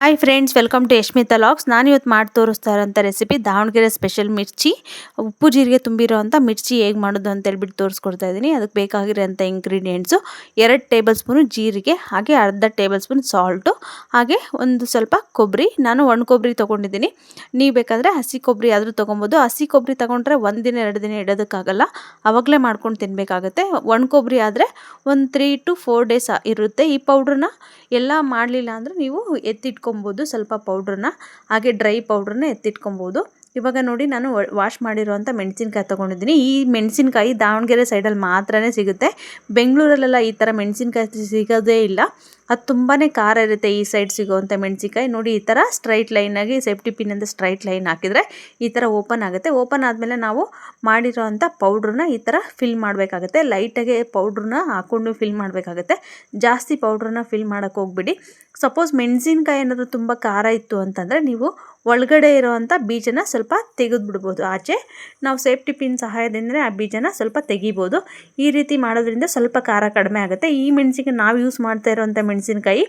Hi friends welcome to Yashmita vlogs ನಾನು ಇವತ್ತು ಮಾಡಿ ತೋರಿಸ್ತಾ ಇರೋಂಥ ರೆಸಿಪಿ ದಾವಣಗೆರೆ ಸ್ಪೆಷಲ್ ಮಿರ್ಚಿ. ಉಪ್ಪು ಜೀರಿಗೆ ತುಂಬಿರೋ ಅಂಥ ಮಿರ್ಚಿ ಹೇಗೆ ಮಾಡೋದು ಅಂತ ಹೇಳ್ಬಿಟ್ಟು ತೋರಿಸ್ಕೊಡ್ತಾ ಇದ್ದೀನಿ. ಅದಕ್ಕೆ ಬೇಕಾಗಿರೋಂಥ ಇಂಗ್ರೀಡಿಯೆಂಟ್ಸು ಎರಡು ಟೇಬಲ್ ಸ್ಪೂನು ಜೀರಿಗೆ, ಹಾಗೆ ಅರ್ಧ ಟೇಬಲ್ ಸ್ಪೂನ್ ಸಾಲ್ಟು ಹಾಗೆ ಒಂದು ಸ್ವಲ್ಪ ಕೊಬ್ಬರಿ. ನಾನು ಒಣ ಕೊಬ್ಬರಿ ತೊಗೊಂಡಿದ್ದೀನಿ. ನೀವು ಬೇಕಾದರೆ ಹಸಿ ಕೊಬ್ಬರಿ ಆದರೂ ತೊಗೊಬೋದು. ಹಸಿ ಕೊಬ್ಬರಿ ತೊಗೊಂಡ್ರೆ ಒಂದು ದಿನ, ಎರಡು ದಿನ ಇಡೋದಕ್ಕಾಗಲ್ಲ. ಅವಾಗಲೇ ಮಾಡ್ಕೊಂಡು ತಿನ್ನಬೇಕಾಗುತ್ತೆ ಒಣ ಕೊಬ್ಬರಿ ಆದರೆ ಒಂದು ತ್ರೀ ಟು ಫೋರ್ ಡೇಸ್ ಇರುತ್ತೆ. ಈ ಪೌಡ್ರನ್ನ ಎಲ್ಲ ಮಾಡಲಿಲ್ಲ ಅಂದರೆ ನೀವು ಎತ್ತಿಟ್ಕೊಬೋದು. ಸ್ವಲ್ಪ ಪೌಡ್ರನ್ನ ಹಾಗೆ ಡ್ರೈ ಪೌಡ್ರನ್ನ ಎತ್ತಿಟ್ಕೊಬೋದು. ಇವಾಗ ನೋಡಿ ನಾನು ವಾಶ್ ಮಾಡಿರುವಂಥ ಮೆಣಸಿನ್ಕಾಯಿ ತೊಗೊಂಡಿದ್ದೀನಿ. ಈ ಮೆಣಸಿನ್ಕಾಯಿ ದಾವಣಗೆರೆ ಸೈಡಲ್ಲಿ ಮಾತ್ರನೇ ಸಿಗುತ್ತೆ. ಬೆಂಗಳೂರಲ್ಲೆಲ್ಲ ಈ ಥರ ಮೆಣಸಿನ್ಕಾಯಿ ಸಿಗೋದೇ ಇಲ್ಲ. ಅದು ತುಂಬಾ ಖಾರ ಇರುತ್ತೆ ಈ ಸೈಡ್ ಸಿಗೋವಂಥ ಮೆಣಸಿನ್ಕಾಯಿ. ನೋಡಿ ಈ ಥರ ಸ್ಟ್ರೈಟ್ ಲೈನಾಗಿ ಸೇಫ್ಟಿ ಪಿನ್ನಿಂದ ಸ್ಟ್ರೈಟ್ ಲೈನ್ ಹಾಕಿದರೆ ಈ ಥರ ಓಪನ್ ಆಗುತ್ತೆ. ಓಪನ್ ಆದಮೇಲೆ ನಾವು ಮಾಡಿರೋವಂಥ ಪೌಡ್ರನ್ನ ಈ ಥರ ಫಿಲ್ ಮಾಡಬೇಕಾಗುತ್ತೆ. ಲೈಟಾಗಿ ಪೌಡ್ರನ್ನ ಹಾಕ್ಕೊಂಡು ಫಿಲ್ ಮಾಡಬೇಕಾಗುತ್ತೆ. ಜಾಸ್ತಿ ಪೌಡ್ರನ್ನ ಫಿಲ್ ಮಾಡೋಕ್ಕೆ ಹೋಗ್ಬಿಡಿ. ಸಪೋಸ್ ಮೆಣಸಿನ್ಕಾಯಿ ಏನಾದರೂ ತುಂಬ ಖಾರ ಇತ್ತು ಅಂತಂದರೆ ನೀವು ಒಳಗಡೆ ಇರೋವಂಥ ಬೀಜನ ಸ್ವಲ್ಪ ತೆಗೆದುಬಿಡ್ಬೋದು. ಆಚೆ ನಾವು ಸೇಫ್ಟಿ ಪಿನ್ ಸಹಾಯದಿಂದ ಆ ಬೀಜನ ಸ್ವಲ್ಪ ತೆಗಿಬೋದು. ಈ ರೀತಿ ಮಾಡೋದ್ರಿಂದ ಸ್ವಲ್ಪ ಖಾರ ಕಡಿಮೆ ಆಗುತ್ತೆ. ಈ ಮೆಣಸಿಗೆ ನಾವು ಯೂಸ್ ಮಾಡ್ತಾ ಇರೋವಂಥ ಮೆಣಸಿನಕಾಯಿ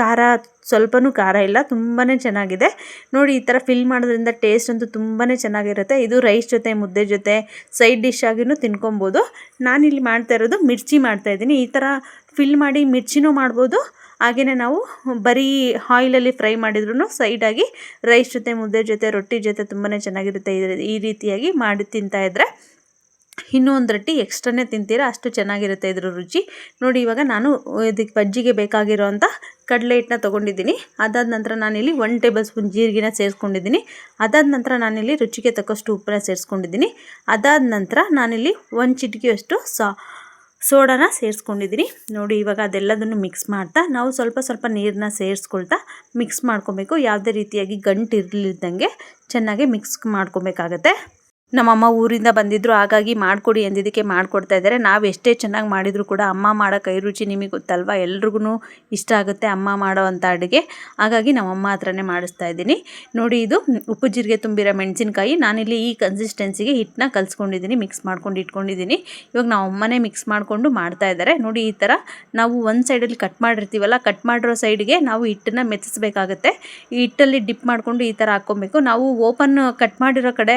ಖಾರ ಸ್ವಲ್ಪನೂ ಖಾರ ಇಲ್ಲ ತುಂಬಾ ಚೆನ್ನಾಗಿದೆ. ನೋಡಿ, ಈ ಥರ ಫಿಲ್ ಮಾಡೋದ್ರಿಂದ ಟೇಸ್ಟ್ ಅಂತೂ ತುಂಬಾ ಚೆನ್ನಾಗಿರುತ್ತೆ. ಇದು ರೈಸ್ ಜೊತೆ, ಮುದ್ದೆ ಜೊತೆ ಸೈಡ್ ಡಿಶ್ ಆಗಿನೂ ತಿನ್ಕೊಬೋದು. ನಾನಿಲ್ಲಿ ಮಾಡ್ತಾ ಇರೋದು ಮಿರ್ಚಿ ಮಾಡ್ತಾಯಿದ್ದೀನಿ ಈ ಥರ ಫಿಲ್ ಮಾಡಿ ಮಿರ್ಚಿನೂ ಮಾಡ್ಬೋದು. ಹಾಗೆಯೇ ನಾವು ಬರೀ ಆಯಿಲಲ್ಲಿ ಫ್ರೈ ಮಾಡಿದ್ರೂ ಸೈಡಾಗಿ ರೈಸ್ ಜೊತೆ, ಮುದ್ದೆ ಜೊತೆ, ರೊಟ್ಟಿ ಜೊತೆ ತುಂಬಾ ಚೆನ್ನಾಗಿರುತ್ತೆ ಈ ರೀತಿಯಾಗಿ ಮಾಡಿ ತಿಂತಾಯಿದ್ರೆ ಇನ್ನೂ ಒಂದು ರೊಟ್ಟಿ ಎಕ್ಸ್ಟ್ರಾನೇ ತಿಂತೀರಾ, ಅಷ್ಟು ಚೆನ್ನಾಗಿರುತ್ತೆ ಇದ್ರ ರುಚಿ. ನೋಡಿ, ಇವಾಗ ನಾನು ಇದಕ್ಕೆ ಬಜ್ಜಿಗೆ ಬೇಕಾಗಿರೋವಂಥ ಕಡಲೆ ಹಿಟ್ಟನ್ನ ತೊಗೊಂಡಿದ್ದೀನಿ. ಅದಾದ ನಂತರ ನಾನಿಲ್ಲಿ ಒನ್ ಟೇಬಲ್ ಸ್ಪೂನ್ ಜೀರಿಗೆನ ಸೇರಿಸ್ಕೊಂಡಿದ್ದೀನಿ. ಅದಾದ ನಂತರ ನಾನಿಲ್ಲಿ ರುಚಿಗೆ ತಕ್ಕಷ್ಟು ಉಪ್ಪನ್ನ ಸೇರಿಸ್ಕೊಂಡಿದ್ದೀನಿ. ಅದಾದ ನಂತರ ನಾನಿಲ್ಲಿ ಒಂದು ಚಿಟಿಕೆಯಷ್ಟು ಸಾ ಸೋಡಾನ ಸೇರಿಸ್ಕೊಂಡಿದ್ದೀನಿ ನೋಡಿ, ಇವಾಗ ಅದೆಲ್ಲದನ್ನು ಮಿಕ್ಸ್ ಮಾಡ್ತಾ, ನಾವು ಸ್ವಲ್ಪ ಸ್ವಲ್ಪ ನೀರನ್ನ ಸೇರಿಸ್ಕೊಳ್ತಾ ಮಿಕ್ಸ್ ಮಾಡ್ಕೊಬೇಕು. ಯಾವುದೇ ರೀತಿಯಾಗಿ ಗಂಟು ಇರಲಿಲ್ದಂಗೆ ಚೆನ್ನಾಗಿ ಮಿಕ್ಸ್ ಮಾಡ್ಕೊಬೇಕಾಗತ್ತೆ. ನಮ್ಮಮ್ಮ ಊರಿಂದ ಬಂದಿದ್ದರು ಹಾಗಾಗಿ ಮಾಡಿಕೊಡಿ ಅಂದಿದ್ದಕ್ಕೆ ಮಾಡಿಕೊಡ್ತಾ ಇದ್ದಾರೆ. ನಾವು ಎಷ್ಟೇ ಚೆನ್ನಾಗಿ ಮಾಡಿದರೂ ಕೂಡ ಅಮ್ಮ ಮಾಡೋ ಕೈ ರುಚಿ ನಿಮಗೆ ಗೊತ್ತಲ್ವ? ಎಲ್ರಿಗೂ ಇಷ್ಟ ಆಗುತ್ತೆ ಅಮ್ಮ ಮಾಡೋ ಅಡುಗೆ. ಹಾಗಾಗಿ ನಮ್ಮಮ್ಮ ಹತ್ರನೇ ಮಾಡಿಸ್ತಾ ಇದ್ದೀನಿ. ನೋಡಿ, ಇದು ಉಪ್ಪು ಜೀರಿಗೆ ತುಂಬಿರೋ ಮೆಣಸಿನ್ಕಾಯಿ. ನಾನಿಲ್ಲಿ ಈ ಕನ್ಸಿಸ್ಟೆನ್ಸಿಗೆ ಹಿಟ್ಟನ್ನ ಕಲಿಸ್ಕೊಂಡಿದ್ದೀನಿ ಮಿಕ್ಸ್ ಮಾಡ್ಕೊಂಡು ಇಟ್ಕೊಂಡಿದ್ದೀನಿ. ಇವಾಗ ನಾವು ಅಮ್ಮನೇ ಮಿಕ್ಸ್ ಮಾಡಿಕೊಂಡು ಮಾಡ್ತಾ ಇದ್ದಾರೆ. ನೋಡಿ, ಈ ಥರ ನಾವು ಒಂದು ಸೈಡಲ್ಲಿ ಕಟ್ ಮಾಡಿರ್ತೀವಲ್ಲ ಕಟ್ ಮಾಡಿರೋ ಸೈಡ್ಗೆ ನಾವು ಹಿಟ್ಟನ್ನು ಮೆತ್ತಿಸ್ಬೇಕಾಗತ್ತೆ. ಈ ಹಿಟ್ಟಲ್ಲಿ ಡಿಪ್ ಮಾಡಿಕೊಂಡು ಈ ಥರ ಹಾಕ್ಕೊಬೇಕು. ನಾವು ಓಪನ್ ಕಟ್ ಮಾಡಿರೋ ಕಡೆ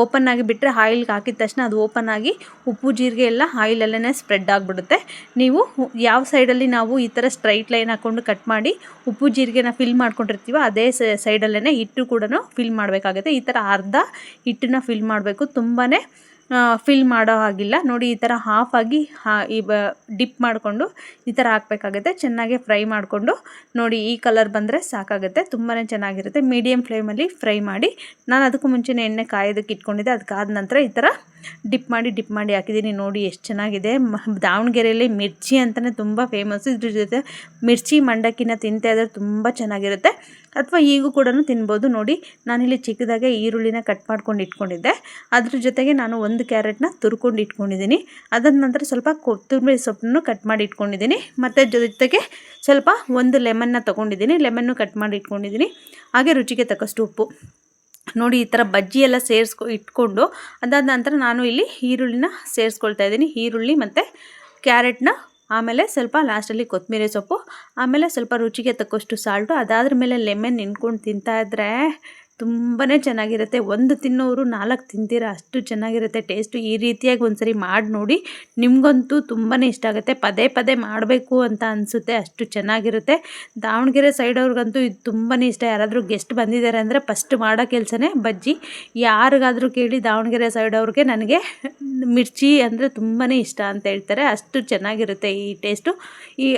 ಓಪನ್ ಆಗಿ ಬಿಟ್ಟರೆ ಆಯಿಲ್ಗೆ ಹಾಕಿದ ತಕ್ಷಣ ಅದು ಓಪನ್ ಆಗಿ ಉಪ್ಪು, ಜೀರಿಗೆ ಎಲ್ಲ ಆಯಿಲಲ್ಲೇ ಸ್ಪ್ರೆಡ್ ಆಗಿಬಿಡುತ್ತೆ. ನೀವು ಯಾವ ಸೈಡಲ್ಲಿ ನಾವು ಈ ಥರ ಸ್ಟ್ರೈಟ್ ಲೈನ್ ಹಾಕ್ಕೊಂಡು ಕಟ್ ಮಾಡಿ ಉಪ್ಪು ಜೀರಿಗೆನ ಫಿಲ್ ಮಾಡ್ಕೊಂಡಿರ್ತೀವೋ ಅದೇ ಸೈಡಲ್ಲೇ ಹಿಟ್ಟು ಕೂಡ ಫಿಲ್ ಮಾಡಬೇಕಾಗುತ್ತೆ. ಈ ಥರ ಅರ್ಧ ಹಿಟ್ಟನ್ನ ಫಿಲ್ ಮಾಡಬೇಕು. ತುಂಬಾ ಫಿಲ್ ಮಾಡೋ ಹಾಗಿಲ್ಲ. ನೋಡಿ, ಈ ಥರ ಹಾಫ್ ಆಗಿ ಈ ಬ ಡಿಪ್ ಮಾಡಿಕೊಂಡು ಈ ಥರ ಹಾಕಬೇಕಾಗುತ್ತೆ. ಚೆನ್ನಾಗಿ ಫ್ರೈ ಮಾಡಿಕೊಂಡು ನೋಡಿ, ಈ ಕಲರ್ ಬಂದರೆ ಸಾಕಾಗುತ್ತೆ. ತುಂಬಾ ಚೆನ್ನಾಗಿರುತ್ತೆ. ಮೀಡಿಯಮ್ ಫ್ಲೇಮಲ್ಲಿ ಫ್ರೈ ಮಾಡಿ, ನಾನು ಅದಕ್ಕೂ ಮುಂಚೆನೇ ಎಣ್ಣೆ ಕಾಯೋದಕ್ಕೆ ಇಟ್ಕೊಂಡಿದ್ದೆ. ಅದಕ್ಕಾದ ನಂತರ ಈ ಥರ ಡಿಪ್ ಮಾಡಿ ಡಿಪ್ ಮಾಡಿ ಹಾಕಿದ್ದೀನಿ. ನೋಡಿ ಎಷ್ಟು ಚೆನ್ನಾಗಿದೆ. ದಾವಣಗೆರೆಯಲ್ಲಿ ಮಿರ್ಚಿ ಅಂತಲೇ ತುಂಬ ಫೇಮಸ್ಸು ಇದ್ರ ಜೊತೆ ಮಿರ್ಚಿ ಮಂಡಕ್ಕಿನ ತಿಂತಾ ಇದ್ರೆ ತುಂಬ ಚೆನ್ನಾಗಿರುತ್ತೆ. ಅಥವಾ ಈಗೂ ಕೂಡ ತಿನ್ಬೋದು. ನೋಡಿ, ನಾನಿಲ್ಲಿ ಚಿಕ್ಕದಾಗೆ ಈರುಳ್ಳಿನ ಕಟ್ ಮಾಡ್ಕೊಂಡು ಇಟ್ಕೊಂಡಿದ್ದೆ. ಅದ್ರ ಜೊತೆಗೆ ನಾನು ಒಂದು ಕ್ಯಾರೆಟ್ನ ತುರ್ಕೊಂಡು ಇಟ್ಕೊಂಡಿದ್ದೀನಿ. ಅದಾದ ನಂತರ ಸ್ವಲ್ಪ ಕೊತ್ತಂಬರಿ ಸೊಪ್ಪನ್ನು ಕಟ್ ಮಾಡಿ ಇಟ್ಕೊಂಡಿದ್ದೀನಿ. ಮತ್ತು ಜೊತೆಗೆ ಸ್ವಲ್ಪ ಒಂದು ಲೆಮನ್ನ ತೊಗೊಂಡಿದ್ದೀನಿ. ಲೆಮನ್ನು ಕಟ್ ಮಾಡಿ ಇಟ್ಕೊಂಡಿದ್ದೀನಿ. ಹಾಗೆ ರುಚಿಗೆ ತಕ್ಕಷ್ಟು ಉಪ್ಪು. ನೋಡಿ, ಈ ಥರ ಬಜ್ಜಿ ಎಲ್ಲ ಸೇರಿಸ್ಕೊ, ಇಟ್ಕೊಂಡು ಅದಾದ ನಂತರ ನಾನು ಇಲ್ಲಿ ಈರುಳ್ಳಿನ ಸೇರಿಸ್ಕೊಳ್ತಾ ಇದ್ದೀನಿ. ಈರುಳ್ಳಿ ಮತ್ತು ಕ್ಯಾರೆಟ್ನ ಆಮೇಲೆ ಸ್ವಲ್ಪ ಲಾಸ್ಟಲ್ಲಿ ಕೊತ್ತಂಬರಿ ಸೊಪ್ಪು, ಆಮೇಲೆ ಸ್ವಲ್ಪ ರುಚಿಗೆ ತಕ್ಕಷ್ಟು ಸಾಲ್ಟು ಅದಾದ್ರ ಮೇಲೆ ಲೆಮನ್ ನಿಂತ್ಕೊಂಡು ತಿಂತಾಯಿದ್ರೆ ತುಂಬಾ ಚೆನ್ನಾಗಿರುತ್ತೆ. ಒಂದು ತಿನ್ನೋರು ನಾಲ್ಕು ತಿಂತೀರ ಅಷ್ಟು ಚೆನ್ನಾಗಿರುತ್ತೆ. ಟೇಸ್ಟು ಈ ರೀತಿಯಾಗಿ ಒಂದ್ಸರಿ ಮಾಡಿ ನೋಡಿ ನಿಮಗಂತೂ ತುಂಬಾ ಇಷ್ಟ ಆಗುತ್ತೆ. ಪದೇ ಪದೇ ಮಾಡಬೇಕು ಅಂತ ಅನಿಸುತ್ತೆ. ಅಷ್ಟು ಚೆನ್ನಾಗಿರುತ್ತೆ. ದಾವಣಗೆರೆ ಸೈಡವ್ರಿಗಂತೂ ಇದು ತುಂಬಾ ಇಷ್ಟ. ಯಾರಾದರೂ ಗೆಸ್ಟ್ ಬಂದಿದ್ದಾರೆ ಅಂದರೆ ಫಸ್ಟ್ ಮಾಡೋ ಕೆಲಸನೇ ಬಜ್ಜಿ. ಯಾರಿಗಾದರೂ ಕೇಳಿ ದಾವಣಗೆರೆ ಸೈಡವ್ರಿಗೆ ನನಗೆ ಮಿರ್ಚಿ ಅಂದರೆ ತುಂಬಾ ಇಷ್ಟ ಅಂತ ಹೇಳ್ತಾರೆ. ಅಷ್ಟು ಚೆನ್ನಾಗಿರುತ್ತೆ ಈ ಟೇಸ್ಟು. ಈ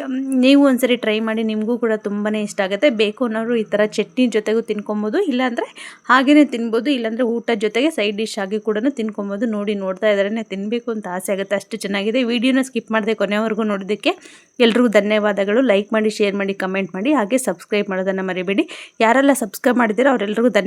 ನೀವು ಒಂದ್ಸರಿ ಟ್ರೈ ಮಾಡಿ ನಿಮಗೂ ಕೂಡ ತುಂಬಾ ಇಷ್ಟ ಆಗುತ್ತೆ. ಬೇಕು ಅನ್ನೋರು ಈ ಥರ ಚಟ್ನಿ ಜೊತೆಗೂ ತಿನ್ಕೊಬೋದು. ಇಲ್ಲಾಂದರೆ ಹಾಗೆಯೇ ತಿನ್ಬೋದು, ಇಲ್ಲಾಂದರೆ ಊಟದ ಜೊತೆಗೆ ಸೈಡ್ ಡಿಶ್ ಆಗಿ ಕೂಡ ತಿನ್ಕೊಬೋದು. ನೋಡಿ ನೋಡ್ತಾ ಇದ್ದಾರೆ ತಿನ್ನಬೇಕು ಅಂತ ಆಸೆ ಆಗುತ್ತೆ. ಅಷ್ಟು ಚೆನ್ನಾಗಿದೆ. ವಿಡಿಯೋನ ಸ್ಕಿಪ್ ಮಾಡಿದೆ ಕೊನೆವರೆಗೂ ನೋಡೋದಕ್ಕೆ ಎಲ್ರಿಗೂ ಧನ್ಯವಾದಗಳು. ಲೈಕ್ ಮಾಡಿ ಶೇರ್ ಮಾಡಿ ಕಮೆಂಟ್ ಮಾಡಿ, ಹಾಗೆ ಸಬ್ಸ್ಕ್ರೈಬ್ ಮಾಡೋದನ್ನು ಮರಿಬೇಡಿ. ಯಾರೆಲ್ಲ ಸಬ್ಸ್ಕ್ರೈಬ್ ಮಾಡಿದ್ದೀರೋ ಅವರೆಲ್ಲರಿಗೂ ಧನ್ಯ